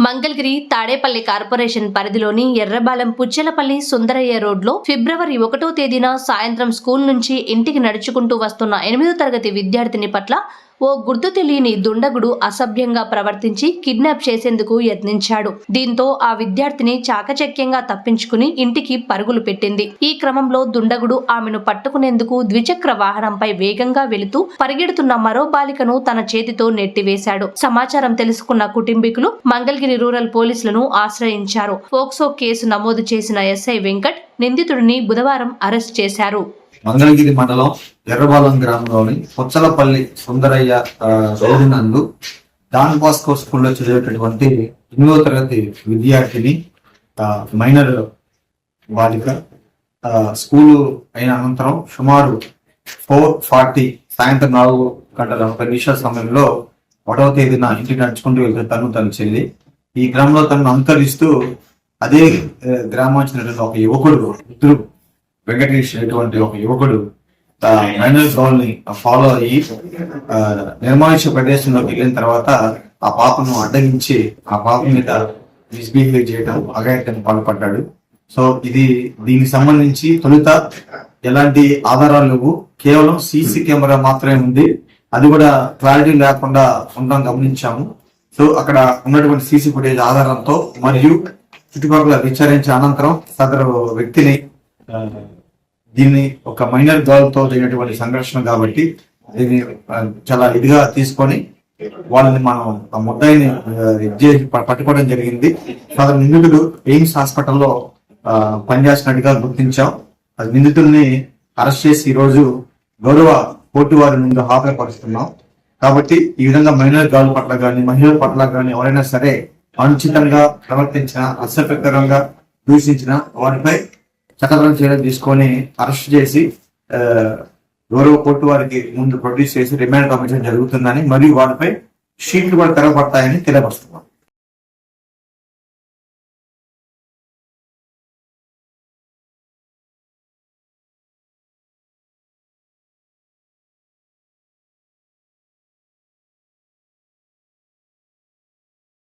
Mangalagiri Tadepalli corporation పరిధిలోని ఎర్రబాలెం పుచ్చెలపల్లి సుందరయ్య రోడ్లో ఫిబ్రవరి ఒకటో తేదీన సాయంత్రం స్కూల్ నుంచి ఇంటికి నడుచుకుంటూ వస్తున్న ఎనిమిదో తరగతి విద్యార్థిని పట్ల ఓ గుర్తు తెలియని దుండగుడు అసభ్యంగా ప్రవర్తించి కిడ్నాప్ చేసేందుకు యత్నించాడు. దీంతో ఆ విద్యార్థిని చాకచక్యంగా తప్పించుకుని ఇంటికి పరుగులు పెట్టింది. ఈ క్రమంలో దుండగుడు ఆమెను పట్టుకునేందుకు ద్విచక్ర వాహనంపై వేగంగా వెళుతూ పరిగెడుతున్న మరో బాలికను తన చేతితో నెట్టివేశాడు. సమాచారం తెలుసుకున్న కుటుంబీకులు మంగళగిరి రూరల్ పోలీసులను ఆశ్రయించారు. పోక్సో కేసు నమోదు చేసిన ఎస్ఐ వెంకట్ నిందితుడిని బుధవారం అరెస్ట్ చేశారు. మంగళగిరి మండలం ఎర్రబాలం గ్రామంలోని కొచ్చలపల్లి సుందరయ్య ఆ, నందు డాన్ బాస్కో స్కూల్లో చదివేటటువంటి ఎనిమిదవ తరగతి విద్యార్థిని ఆ, మైనర్ బాలిక ఆ, స్కూలు అయిన అనంతరం సుమారు ఫోర్ ఫార్టీ సాయంత్రం నాలుగు గంటల ముప్పై నిమిషాల సమయంలో ఒకటవ తేదీన ఇంటికి నడుచుకుంటూ వెళ్తే తను తన చెల్లి. ఈ క్రమంలో తనను అనుకరిస్తూ అదే గ్రామానికి ఒక యువకుడు ఇద్దరు వెంకటేష్ అనేటువంటి ఒక యువకుడు ఆ, మైనర్ని ఫాలో అయ్యి ఆ, ప్రదేశంలోకి వెళ్ళిన తర్వాత ఆ పాపను అడ్డగించి ఆ పాప మీద మిస్బిహేవ్ చేయడం అగాయత్యం పాల్పడ్డాడు. సో ఇది దీనికి సంబంధించి తొలుత ఎలాంటి ఆధారాలు లేవు. కేవలం సీసీ కెమెరా మాత్రమే ఉంది. అది కూడా క్లారిటీ లేకుండా ఉండడం గమనించాము. సో అక్కడ ఉన్నటువంటి సీసీ ఫుటేజ్ ఆధారంతో మరియు చుట్టుపక్కల విచారించిన అనంతరం సదరు వ్యక్తిని దీన్ని ఒక మైనర్ గర్ల్ జరిగినటువంటి సంఘర్షణ కాబట్టి దీన్ని చాలా ఇదిగా తీసుకొని వాళ్ళని మనం ఆ ముద్దాయిని ఇది చేసి పట్టుకోవడం జరిగింది. సదరు నిందితుడు ఎయిమ్స్ హాస్పిటల్లో పనిచేస్తున్నట్టుగా గుర్తించాం. అది నిందితుడిని అరెస్ట్ చేసి ఈరోజు గౌరవ కోర్టు వారి ముందు హాజరుపరుస్తున్నాం. కాబట్టి ఈ విధంగా మైనర్ గర్ల్ పట్ల కానీ మహిళల పట్ల కానీ ఎవరైనా సరే అనుచితంగా ప్రవర్తించిన అసభ్యకరంగా దూషించిన వారిపై చట్టపరం చర్యలు తీసుకొని అరెస్ట్ చేసి ఆ, గౌరవ కోర్టు వారికి ముందు ప్రొడ్యూస్ చేసి రిమాండ్ పంపించడం జరుగుతుందని మరియు వారిపై షీట్లు కూడా తెరవబడతాయని తెలియపరుస్తున్నారు.